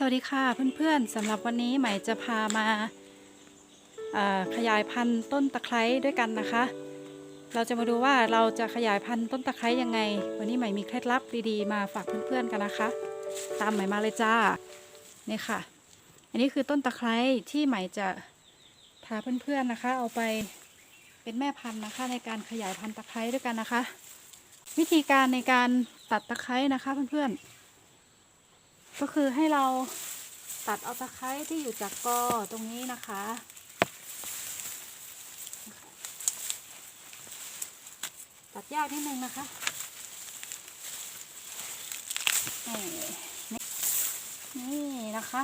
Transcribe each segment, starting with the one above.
สวัสดีค่ะเพื่อนๆสำหรับวันนี้ใหม่จะพามาเอ่อขยายพันธุ์ต้นตะไคร้ด้วยกันนะคะ เราจะมาดูว่าเราจะขยายพันธุ์ต้นตะไคร้ยังไง วันนี้ใหม่มีเคล็ดลับดีๆมาฝากเพื่อนๆกันนะคะ ตามใหม่มาเลยจ้านี่ค่ะ อันนี้คือต้นตะไคร้ที่ใหม่จะพาเพื่อนๆนะคะ เอาไปเป็นแม่พันธุ์นะคะ ในการขยายพันธุ์ตะไคร้ด้วยกันนะคะ วิธีการในการตัดตะไคร้นะคะเพื่อนๆ ก็คือให้เราตัดเอาตะไคร้ที่อยู่จากกอตรงนี้นะคะ ตัดยากนิดนึงนะคะนี่นี่นะคะ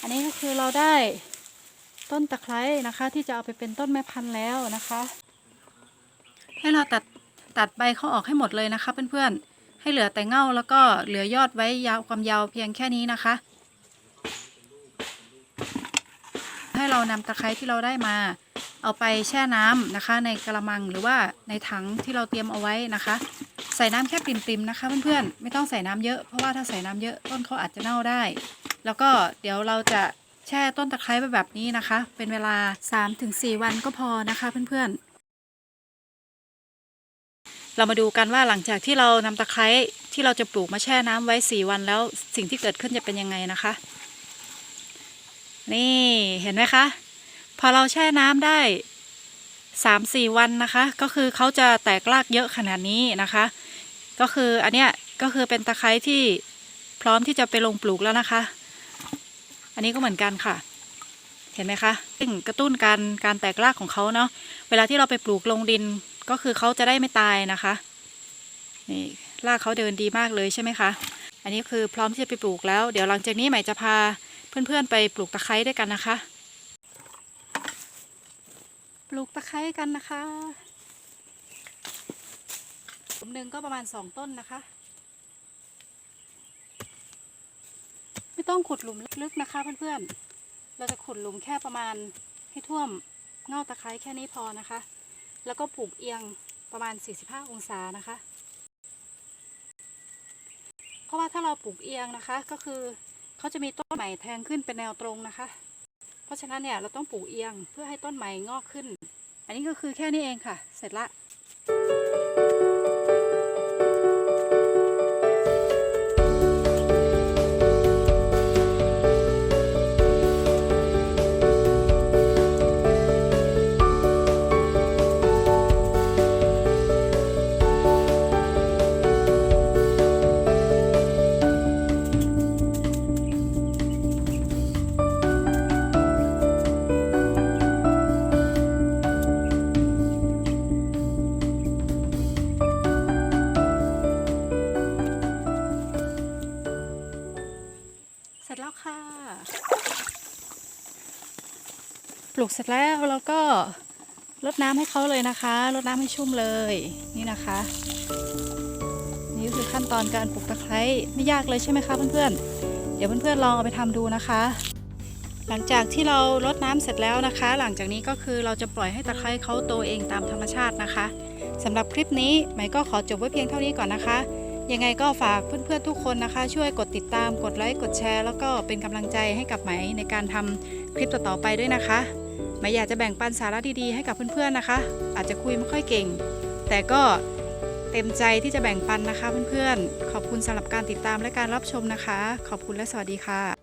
อันนี้ก็คือเราได้ต้นตะไคร้นะคะ ที่จะเอาไปเป็นต้นแม่พันธุ์แล้วนะคะ ให้เราตัดตัดใบเขาออกให้หมดเลยนะคะเพื่อนๆ ให้เหลือแต่เง่าแล้วก็เหลือยอดไว้ยาวความยาวเพียงแค่นี้นะคะ ให้เรานำตะไคร้ที่เราได้มา เอาไปแช่น้ำนะคะ ในกระมังหรือว่าในถังที่เราเตรียมเอาไว้นะคะ ใส่น้ำแค่ปริมๆนะคะเพื่อนๆไม่ต้องใส่น้ำเยอะเพราะว่าถ้าใส่น้ำเยอะต้นเขาอาจจะเน่าได้ แล้วก็เดี๋ยวเราจะแช่ต้นตะไคร้ไปแบบนี้นะคะ เป็นเวลา 3-4 วันก็พอนะคะเพื่อนๆ เรามาดูกันว่าหลังจากที่เรานำตะไคร้ที่เราจะปลูกมาแช่น้ำไว้4วันแล้วสิ่งที่เกิดขึ้นจะเป็นยังไงนะคะ นี่เห็นไหมคะ พอเราแช่น้ำได้3-4วันนะคะ ก็คือเขาจะแตกรากเยอะขนาดนี้นะคะ ก็คืออันเนี้ยก็คือเป็นตะไคร้ที่พร้อมที่จะไปลงปลูกแล้วนะคะ อันนี้ก็เหมือนกันค่ะ เห็นไหมคะซึ่งกระตุ้นการการแตกรากของเขาเนาะเวลาที่เราไปปลูกลงดิน ก็คือเขาจะได้ไม่ตายนะคะนี่รากเขาเดินดีมากเลยใช่ไหมคะ อันนี้คือพร้อมที่จะไปปลูกแล้ว เดี๋ยวหลังจากนี้ใหม่จะพาเพื่อนๆไปปลูกตะไคร้ด้วยกันนะคะ ปลูกตะไคร้กันนะคะหลุมหนึ่งก็ประมาณสองต้นนะคะ ไม่ต้องขุดหลุมลึกๆนะคะ เพื่อนๆ เราจะขุดหลุมแค่ประมาณให้ท่วมเง่าตะไคร้แค่นี้พอนะคะ แล้วก็ปลูกเอียงประมาณ 45 องศานะคะ เพราะว่าถ้าเราปลูกเอียงนะคะก็คือเขาจะมีต้นใหม่แทงขึ้นเป็นแนวตรงนะคะ เพราะฉะนั้นเนี่ยเราต้องปลูกเอียงเพื่อให้ต้นใหม่งอกขึ้น อันนี้ก็คือแค่นี้เองค่ะ เสร็จละ แล้วค่ะ ปลูกเสร็จแล้วเราก็รดน้ำให้เขาเลยนะคะรดน้ำให้ชุ่มเลยนี่นะคะ นี่คือขั้นตอนการปลูกตะไคร้ไม่ยากเลยใช่ไหมคะเพื่อนๆเดี๋ยวเพื่อนๆลองเอาไปทำดูนะคะ หลังจากที่เรารดน้ำเสร็จแล้วนะคะ หลังจากนี้ก็คือเราจะปล่อยให้ตะไคร้เขาโตเองตามธรรมชาตินะคะสำหรับคลิปนี้ไหมก็ขอจบไว้เพียงเท่านี้ก่อนนะคะ ยังไงก็ฝากเพื่อนๆทุกคนนะคะ ช่วยกดติดตามกดไลค์กดแชร์ แล้วก็เป็นกำลังใจให้กับไหมในการทำคลิปต่อๆไปด้วยนะคะไหมอยากจะแบ่งปันสาระดีๆให้กับเพื่อนๆนะคะ อาจจะคุยไม่ค่อยเก่ง แต่ก็เต็มใจที่จะแบ่งปันนะคะเพื่อนๆขอบคุณสำหรับการติดตามและการรับชมนะคะ ขอบคุณและสวัสดีค่ะ